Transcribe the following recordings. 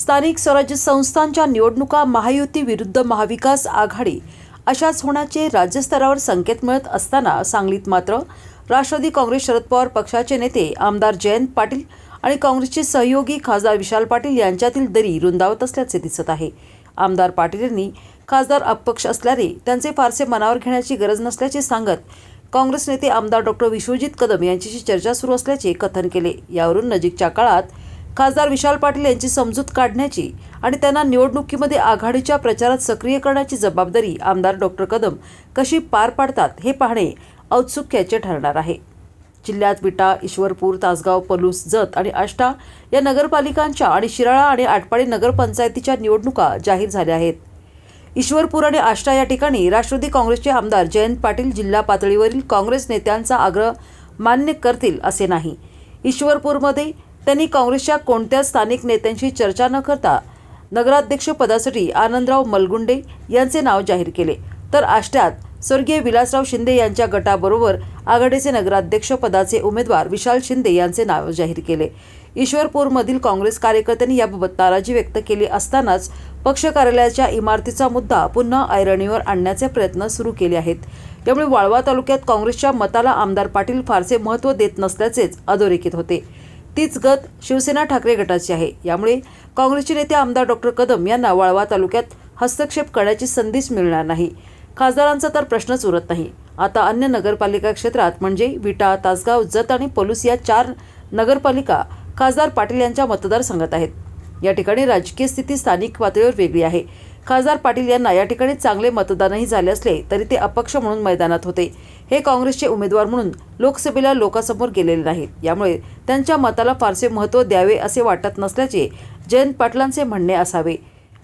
स्थानिक स्वराज्य संस्थांच्या निवडणुका महायुती विरुद्ध महाविकास आघाडी अशाच होण्याचे राज्यस्तरावर संकेत मिळत असताना सांगलीत मात्र राष्ट्रवादी काँग्रेस शरद पवार पक्षाचे नेते आमदार जयंत पाटील आणि काँग्रेसचे सहयोगी खासदार विशाल पाटील यांच्यातील दरी रुंदावत असल्याचे दिसत आहे. आमदार पाटील यांनी खासदार अपक्ष असल्याने त्यांचे फारसे मनावर घेण्याची गरज नसल्याचे सांगत काँग्रेस नेते आमदार डॉक्टर विश्वजित कदम यांच्याशी चर्चा सुरू असल्याचे कथन केले. यावरून नजीकच्या काळात खासदार विशाल पाटील यांची समजूत काढण्याची आणि त्यांना निवडणुकीमध्ये आघाडीच्या प्रचारात सक्रिय करण्याची जबाबदारी आमदार डॉक्टर कदम कशी पार पाडतात हे पाहणे औत्सुक्याचे ठरणार आहे. जिल्ह्यात विटा ईश्वरपूर तासगाव पलूस जत आणि आष्टा या नगरपालिकांच्या आणि शिराळा आणि आटपाडी नगरपंचायतीच्या निवडणुका जाहीर झाल्या आहेत. ईश्वरपूर आणि आष्टा या ठिकाणी राष्ट्रवादी काँग्रेसचे आमदार जयंत पाटील जिल्हा पातळीवरील काँग्रेस नेत्यांचा आग्रह मान्य करतील असे नाही. ईश्वरपूरमध्ये त्यांनी काँग्रेसच्या कोणत्याच स्थानिक नेत्यांशी चर्चा न करता नगराध्यक्षपदासाठी आनंदराव मलगुंडे यांचे नाव जाहीर केले. तर आष्ट्यात स्वर्गीय विलासराव शिंदे यांच्या गटाबरोबर आघाडीचे नगराध्यक्ष पदाचे उमेदवार विशाल शिंदे यांचे नाव जाहीर केले. ईश्वरपूरमधील काँग्रेस कार्यकर्त्यांनी याबाबत नाराजी व्यक्त केली असतानाच पक्ष कार्यालयाच्या इमारतीचा मुद्दा पुन्हा ऐरणीवर आणण्याचे प्रयत्न सुरू केले आहेत. त्यामुळे वाळवा तालुक्यात काँग्रेसच्या मताला आमदार पाटील फारसे महत्त्व देत नसल्याचेच अधोरेखित होते. तीच गत शिवसेना ठाकरे गटाची आहे. यामुळे काँग्रेसचे नेते आमदार डॉक्टर कदम यांना वाळवा तालुक्यात हस्तक्षेप करण्याची संधीच मिळणार नाही. खासदारांचा तर प्रश्नच उरत नाही. आता अन्य नगरपालिका क्षेत्रात म्हणजे विटा तासगाव जत आणि पलूस या चार नगरपालिका खासदार पाटील यांच्या मतदारसंघात आहेत. या ठिकाणी राजकीय स्थिती स्थानिक पातळीवर वेगळी आहे. खासदार पाटील यांना या ठिकाणी चांगले मतदानही झाले असले तरी ते अपक्ष म्हणून मैदानात होते. हे काँग्रेसचे उमेदवार म्हणून लोकसभेला लोकांसमोर गेलेले नाहीत. यामुळे त्यांच्या मताला फारसे महत्त्व द्यावे असे वाटत नसल्याचे जयंत पाटलांचे म्हणणे असावे.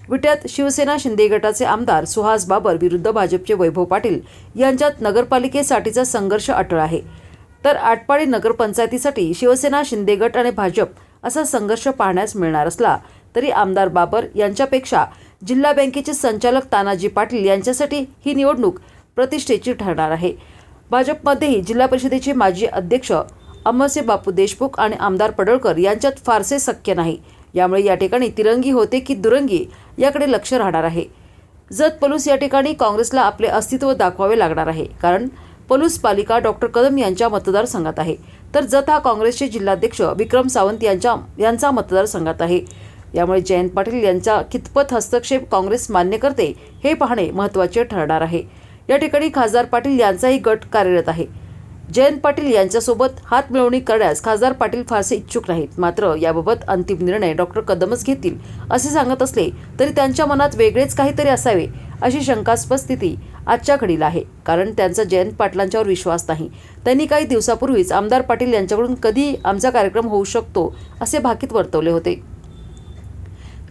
विट्यात शिवसेना शिंदे गटाचे आमदार सुहास बाबर विरुद्ध भाजपचे वैभव पाटील यांच्यात नगरपालिकेसाठीचा संघर्ष अटळ आहे. तर आटपाडी नगरपंचायतीसाठी शिवसेना शिंदे गट आणि भाजप असा संघर्ष पाहण्यास मिळणार असला तरी आमदार बाबर यांच्यापेक्षा जिल्हा बँकेचे संचालक तानाजी पाटील यांच्यासाठी ही निवडणूक प्रतिष्ठेची ठरणार आहे. भाजपमध्येही जिल्हा परिषदेचे माजी अध्यक्ष अमरसे बापू देशमुख आणि आमदार पडळकर यांच्यात फारसे शक्य नाही. यामुळे या ठिकाणी तिरंगी होते की दुरंगी याकडे लक्ष राहणार आहे. जत पलूस या ठिकाणी काँग्रेसला आपले अस्तित्व दाखवावे लागणार आहे कारण पलूस पालिका डॉक्टर कदम यांच्या मतदारसंघात आहे. तर जत हा काँग्रेसचे जिल्हाध्यक्ष विक्रम सावंत यांच्या यांचा मतदारसंघात आहे. यामुळे जयंत पाटील यांचा कितपत हस्तक्षेप काँग्रेस मान्य करते हे पाहणे महत्त्वाचे ठरणार आहे. या ठिकाणी खासदार पाटील यांचाही गट कार्यरत आहे. जयंत पाटील यांच्यासोबत हात मिळवणी करण्यास खासदार पाटील फारसे इच्छुक नाहीत. मात्र याबाबत अंतिम निर्णय डॉक्टर कदमच घेतील असे सांगत असले तरी त्यांच्या मनात वेगळेच काहीतरी असावे अशी शंकास्पद स्थिती आजच्या घडीला आहे. कारण त्यांचा जयंत पाटलांच्यावर विश्वास नाही. त्यांनी काही दिवसापूर्वीच आमदार पाटील यांच्याकडून कधी आमचा कार्यक्रम होऊ शकतो असे भाकीत वर्तवले होते.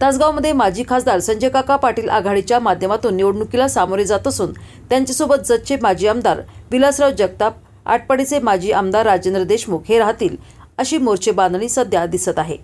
तासगावमध्ये माजी खासदार संजय काका पाटील आघाडीच्या माध्यमातून निवडणुकीला सामोरे जात असून त्यांच्यासोबत जतचे माजी आमदार विलासराव जगताप आटपाडीचे माजी आमदार राजेंद्र देशमुख हे राहतील अशी मोर्चे बांधणी सध्या दिसत आहे.